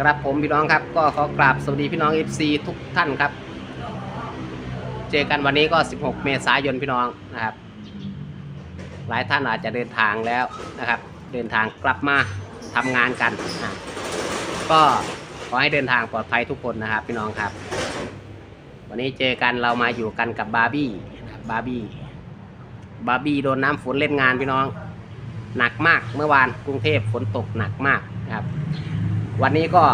ครับผมพี่น้องครับ ก็ขอกราบสวัสดีพี่น้อง FC ทุกท่านครับ เจอกันวันนี้ก็ 16 เมษายนพี่น้องนะครับ หลายท่านอาจจะเดินทางแล้วนะครับ เดินทางกลับมาทำงานกันนะก็ขอให้เดินทางปลอดภัยทุกคนนะครับ พี่น้องครับ วันนี้เจอกันเรามาอยู่กันกับบาร์บี้บบาร์บี้บาร์บี้โดนน้ำฝนเล่นงานพี่น้อง หนักมากเมื่อวานกรุงเทพฝนตกหนักมากนะครับ วันนี้ก็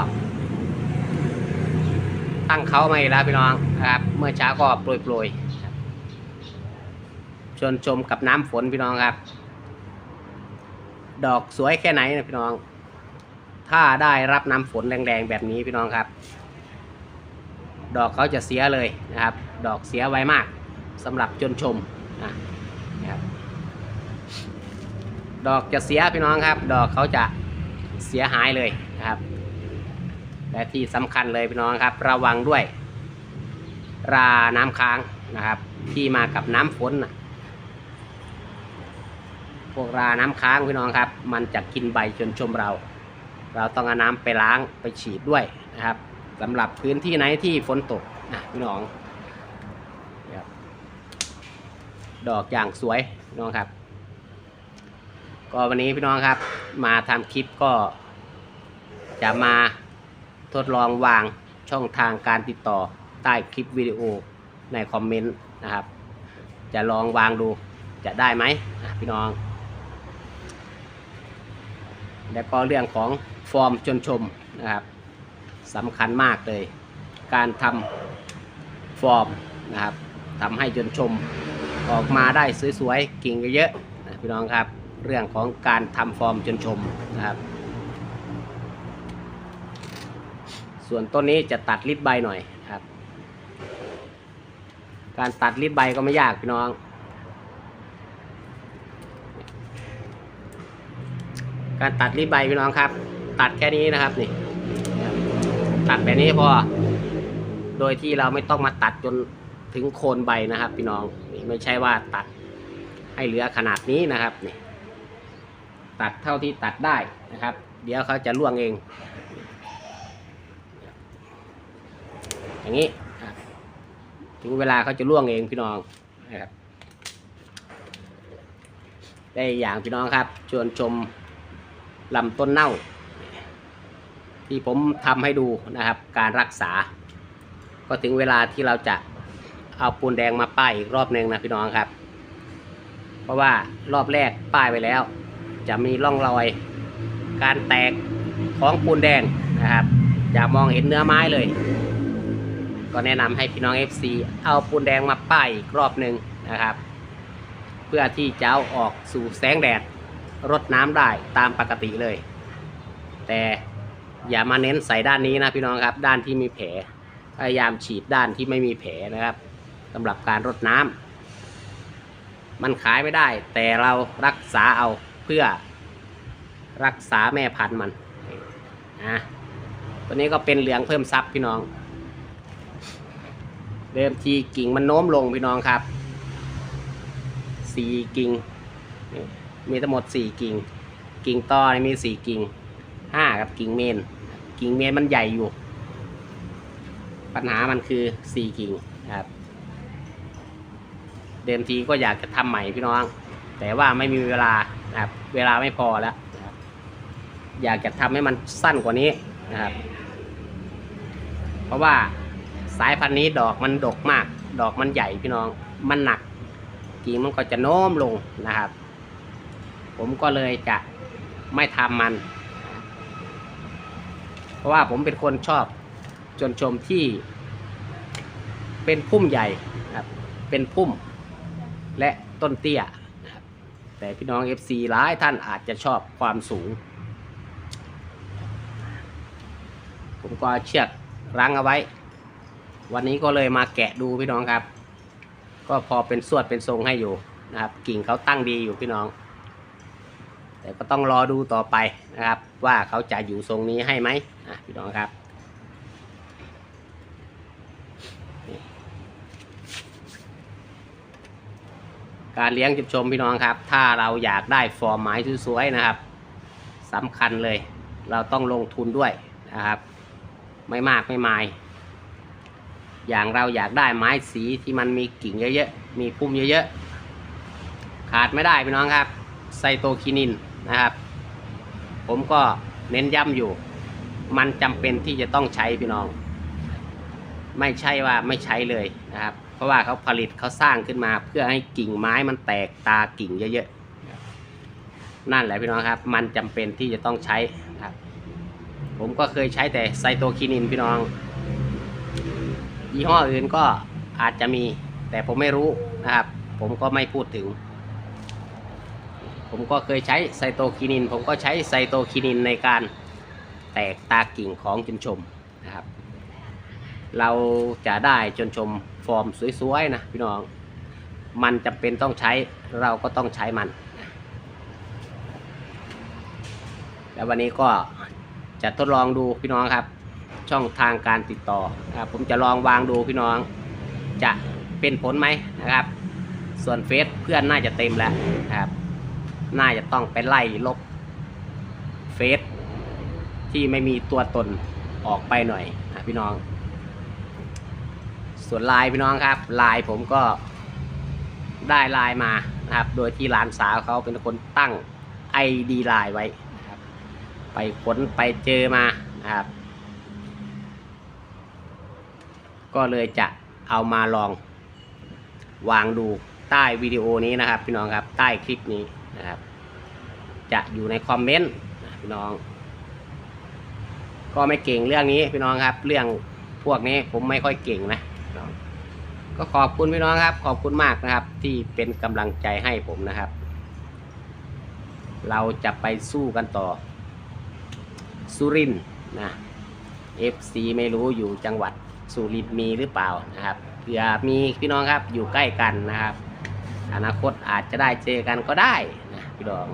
ตั้งเขามาอีกแล้วพี่น้องนะครับ เมื่อเช้าก็โปรยโปรยชวนชมกับน้ำฝนพี่น้องครับ ดอกสวยแค่ไหนนะพี่น้อง ถ้าได้รับน้ำฝนแรงๆแบบนี้พี่น้องครับ ดอกเขาจะเสียเลยนะครับ ดอกเสียไวมากสำหรับจนชมนะครับดอกจะเสียพี่น้องครับ ดอกเขาจะเสียหายเลยนะครับ และที่สำคัญเลยพี่น้องครับ ระวังด้วย ราน้ำค้างนะครับ ที่มากับน้ำฝนนะพวกราน้ำค้างพี่น้องครับ มันจะกินใบจนชมเรา เราต้องเอาน้ำไปล้างไปฉีดด้วยนะครับสำหรับพื้นที่ไหนที่ฝนตกนะพี่น้องดอกอย่างสวยพี่น้องครับ ก็วันนี้พี่น้องครับ มาทำคลิปก็จะมา ทดลองวางช่องทางการติดต่อใต้คลิปวิดีโอในคอมเมนต์นะครับ จะลองวางดูจะได้ไหมพี่น้อง แล้วก็เรื่องของฟอร์มชนชมนะครับสำคัญมากเลย การทำฟอร์มนะครับทำให้จนชมออกมาได้สวยๆ กิ่งเยอะๆนะพี่น้องครับ เรื่องของการทำฟอร์มจนชมนะครับ ส่วนต้นนี้จะตัดริบใบหน่อยครับ การตัดริบใบก็ไม่ยากพี่น้อง การตัดริบใบพี่น้องครับ ตัดแค่นี้นะครับนี่ ตัดแบบนี้พอ โดยที่เราไม่ต้องมาตัดจนถึงโคนใบนะครับ พี่น้องนี่ไม่ใช่ว่าตัดให้เหลือขนาดนี้นะครับนี่ตัดเท่าที่ตัดได้นะครับ เดี๋ยวเขาจะล่วงเอง อย่างนี้ถึงเวลาเขาจะล่วงเองพี่น้องนะครับ ได้อย่างพี่น้องครับชวนชมลำต้นเน่า ที่ผมทำให้ดูนะครับ การรักษา ก็ถึงเวลาที่เราจะเอาปูนแดงมาป้ายอีกรอบหนึ่งนะพี่น้องครับ เพราะว่ารอบแรกป้ายไปแล้ว จะมีร่องรอย การแตกของปูนแดงนะครับ จะมองเห็นเนื้อไม้เลย ก็แนะนำให้พี่น้อง FC เอาปูนแดงมาป้ายอีกรอบหนึ่งนะครับ เพื่อที่จะเอาออกสู่แสงแดดรดน้ำได้ตามปกติเลย แต่อย่ามาเน้นใส่ด้านนี้นะพี่น้องครับ ด้านที่มีแผลพยายามฉีดด้านที่ไม่มีแผลนะครับสำหรับการรดน้ำมันขายไม่ได้ แต่เรารักษาเอาเพื่อรักษาแม่พันธุ์มันนะตัวนี้ก็เป็นเหลืองเพิ่มซับพี่น้อง เดิมทีกิ่งมันโน้มลงพี่น้องครับสี่กิ่ง มีทั้งหมดสี่กิ่ง กิ่งต่อนี่มีสี่กิ่งห้ากับกิ่งเมน กิ่งเมนมันใหญ่อยู่ ปัญหามันคือสี่กิ่งครับเดิมทีก็อยากจะทำใหม่พี่น้อง แต่ว่าไม่มีเวลาครับ เวลาไม่พอแล้วอยากจะทำให้มันสั้นกว่านี้นะครับ เพราะว่า สายพันธุ์นี้ดอกมันดกมาก ดอกมันใหญ่พี่น้อง มันหนักกิ่งมันก็จะโน้มลงนะครับ ผมก็เลยจะไม่ทำมัน เพราะว่าผมเป็นคนชอบจนชมที่ เป็นพุ่มใหญ่ครับ เป็นพุ่ม และต้นเตี้ยแต่พี่น้อง FC หลายท่านอาจจะชอบความสูง ผมก็เอาเชือกรั้งเอาไว้ วันนี้ก็เลยมาแกะดูพี่น้องครับ ก็พอเป็นสวดเป็นทรงให้อยู่นะครับ กิ่งเขาตั้งดีอยู่พี่น้อง แต่ก็ต้องรอดูต่อไปนะครับ ว่าเขาจะอยู่ทรงนี้ให้ไหมอะพี่น้องครับการเลี้ยงจุบชมพี่น้องครับ ถ้าเราอยากได้ฟอร์มไม้สวยๆนะครับสำคัญเลย เราต้องลงทุนด้วยนะครับ ไม่มากไม่มาย อย่างเราอยากได้ไม้สีที่มันมีกิ่งเยอะๆ มีพุ่มเยอะๆ ขาดไม่ได้พี่น้องครับ ไซโตคินินนะครับ ผมก็เน้นย้ำอยู่ มันจำเป็นที่จะต้องใช้พี่น้อง ไม่ใช่ว่าไม่ใช้เลยนะครับ เพราะว่าเขาผลิตเขาสร้างขึ้นมาเพื่อให้กิ่งไม้มันแตกตากิ่งเยอะๆ นั่นแหละพี่น้องครับ มันจำเป็นที่จะต้องใช้ครับ ผมก็เคยใช้แต่ไซโตคินินพี่น้อง ยี่ห้ออื่นก็อาจจะมี แต่ผมไม่รู้นะครับ ผมก็ไม่พูดถึง ผมก็เคยใช้ไซโตคินิน ผมก็ใช้ไซโตคินินในการแตกตากิ่งของจนชมนะครับ เราจะได้จนชมฟอร์มสวยๆนะพี่น้อง มันจำเป็นต้องใช้เราก็ต้องใช้มัน แล้ววันนี้ก็จะทดลองดูพี่น้องครับ ช่องทางการติดต่อนะครับผมจะลองวางดูพี่น้องจะเป็นผลไหมนะครับ ส่วนเฟซเพื่อนน่าจะเต็มแล้วนะครับ น่าจะต้องไปไล่ลบเฟซที่ไม่มีตัวตนออกไปหน่อยนะพี่น้อง ส่วนไลน์พี่น้องครับไลน์ผมก็ได้ไลน์มานะครับ โดยที่หลานสาวเขาเป็นคนตั้ง ID ไลน์ไว้นะครับ ไปค้นไปเจอมานะครับ ก็เลยจะเอามาลอง วางดูใต้วิดีโอนี้นะครับ พี่น้องครับใต้คลิปนี้นะครับ จะอยู่ในคอมเมนต์พี่น้อง ก็ไม่เก่งเรื่องนี้พี่น้องครับ เรื่องพวกนี้ผมไม่ค่อยเก่งนะก็ขอบคุณพี่น้องครับ ขอบคุณมากนะครับ ที่เป็นกำลังใจให้ผมนะครับ เราจะไปสู้กันต่อ สุรินนะ FC ไม่รู้อยู่จังหวัด สุรินมีหรือเปล่านะครับเผื่อมีพี่น้องครับอยู่ใกล้กันนะครับ อนาคตอาจจะได้เจอกันก็ได้นะพี่น้อง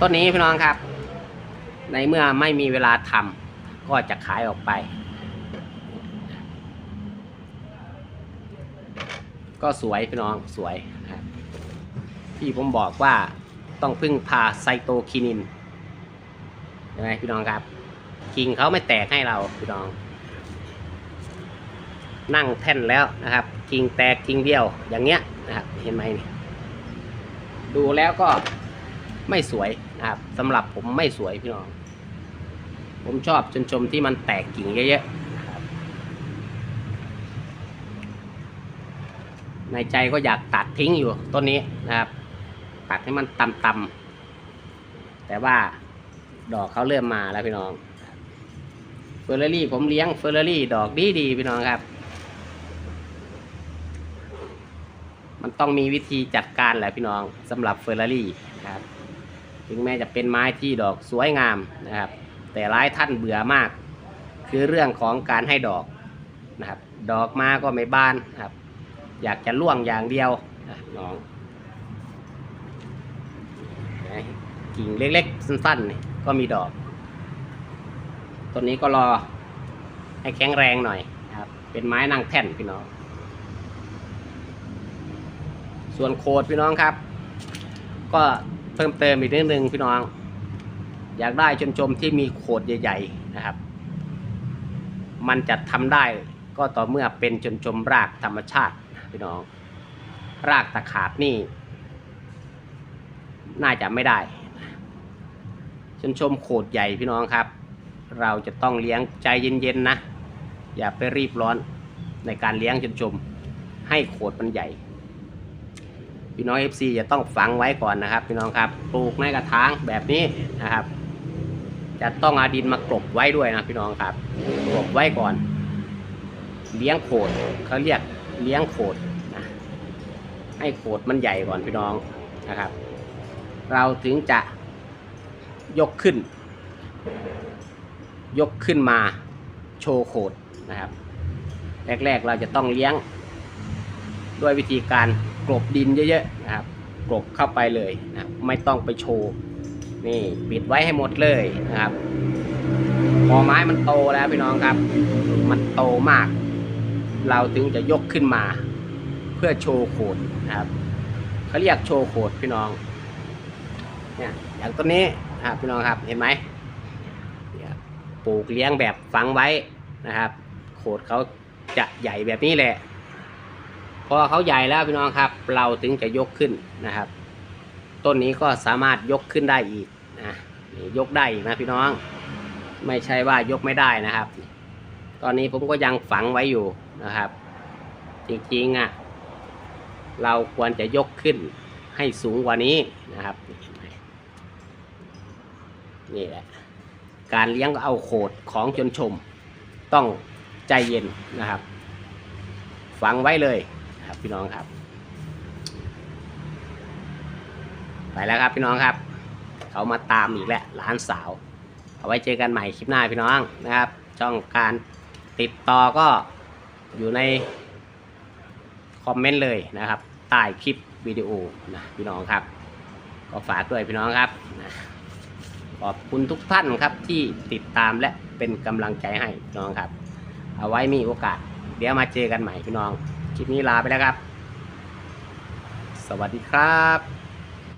ต้นนี้พี่น้องครับ ในเมื่อไม่มีเวลาทำก็จะขายออกไป ก็สวยพี่น้องสวยนะครับที่ผมบอกว่าต้องพึ่งพาไซโตคินินใช่ไหมพี่น้องครับ กิ่งเขาไม่แตกให้เราพี่น้อง นั่งแท่นแล้วนะครับ กิ่งแตกกิ่งเดียวอย่างเงี้ยนะครับ เห็นไหมนี่ดูแล้วก็ไม่สวยนะครับสำหรับผมไม่สวยพี่น้อง ผมชอบชนชมที่มันแตกกิ่งเยอะๆในใจก็อยากตัดทิ้งอยู่ต้นนี้นะครับ ตัดให้มันต่ำๆแต่ว่าดอกเขาเริ่มมาแล้วพี่น้อง อร์รารี่ผมเลี้ยงเฟอร์รารี่ดอกดีดีพี่น้องครับ มันต้องมีวิธีจัดการแหละพี่น้องสำหรับเฟอร์รารี่ครับถึงแม้จะเป็นไม้ที่ดอกสวยงามนะครับ แต่หลายท่านเบื่อมาก คือเรื่องของการให้ดอกนะครับ ดอกมาก็ไม่บานนะครับ อยากจะล่วงอย่างเดียวนะน้องกิ่งเล็กๆสั้นๆก็มีดอก ต้นนี้ก็รอให้แข็งแรงหน่อยนะครับ เป็นไม้นางแท่นพี่น้อง ส่วนโคดพี่น้องครับ ก็เพิ่มเติมอีกนิดนึงพี่น้อง อยากได้ชมชมที่มีโขดใหญ่ ๆนะครับ มันจะทำได้ก็ต่อเมื่อเป็นชนชมรากธรรมชาติพี่น้อง รากตะขาบนี่ น่าจะไม่ได้ชนชมโขดใหญ่พี่น้องครับ เราจะต้องเลี้ยงใจเย็นๆนะ อย่าไปรีบร้อนในการเลี้ยงชนชมให้โขดมันใหญ่ พี่น้อง FC จะต้องฝังไว้ก่อนนะครับ พี่น้องครับปลูกในกระถางแบบนี้นะครับ จะต้องเอาดินมากลบไว้ด้วยนะพี่น้องครับกลบไว้ก่อน เลี้ยงโขดเขาเรียกเลี้ยงโขดนะให้โขดมันใหญ่ก่อนพี่น้องนะครับ เราถึงจะยกขึ้น ยกขึ้นมาโชว์โขดนะครับ แรกๆเราจะต้องเลี้ยง ด้วยวิธีการกลบดินเยอะๆนะครับกลบเข้าไปเลยนะครับไม่ต้องไปโชว์นี่ปิดไว้ให้หมดเลยนะครับพอไม้มันโตแล้วพี่น้องครับ มันโตมาก เราถึงจะยกขึ้นมา เพื่อโชว์โขดนะครับเขาเรียกโชว์โขดพี่น้องเนี่ยอย่างต้นนี้นะครับพี่น้องครับเห็นไหม ปลูกเลี้ยงแบบฝังไว้นะครับ โขดเขาจะใหญ่แบบนี้แหละ พอเขาใหญ่แล้วพี่น้องครับ เราถึงจะยกขึ้นนะครับ ต้นนี้ก็สามารถยกขึ้นได้อีกนะยกได้อีกนะพี่น้อง ไม่ใช่ว่ายกไม่ได้นะครับ ตอนนี้ผมก็ยังฝังไว้อยู่นะครับ จริงๆอะเราควรจะยกขึ้นให้สูงกว่านี้นะครับนี่แหละ การเลี้ยงก็เอาโขดของจนชม ต้องใจเย็นนะครับฝังไว้เลยครับพี่น้องครับ ไปแล้วครับพี่น้องครับ เขามาตามอีกแล้วหลานสาว เอาไว้เจอกันใหม่คลิปหน้าพี่น้องนะครับ ช่องการติดต่อก็อยู่ในคอมเมนต์เลยนะครับใต้คลิปวิดีโอนะพี่น้องครับ ก็ฝากด้วยพี่น้องครับนะ ขอบคุณทุกท่านครับที่ติดตามและเป็นกำลังใจให้พี่น้องครับ เอาไว้มีโอกาส เดี๋ยวมาเจอกันใหม่พี่น้อง คลิปนี้ลาไปแล้วครับ สวัสดีครับ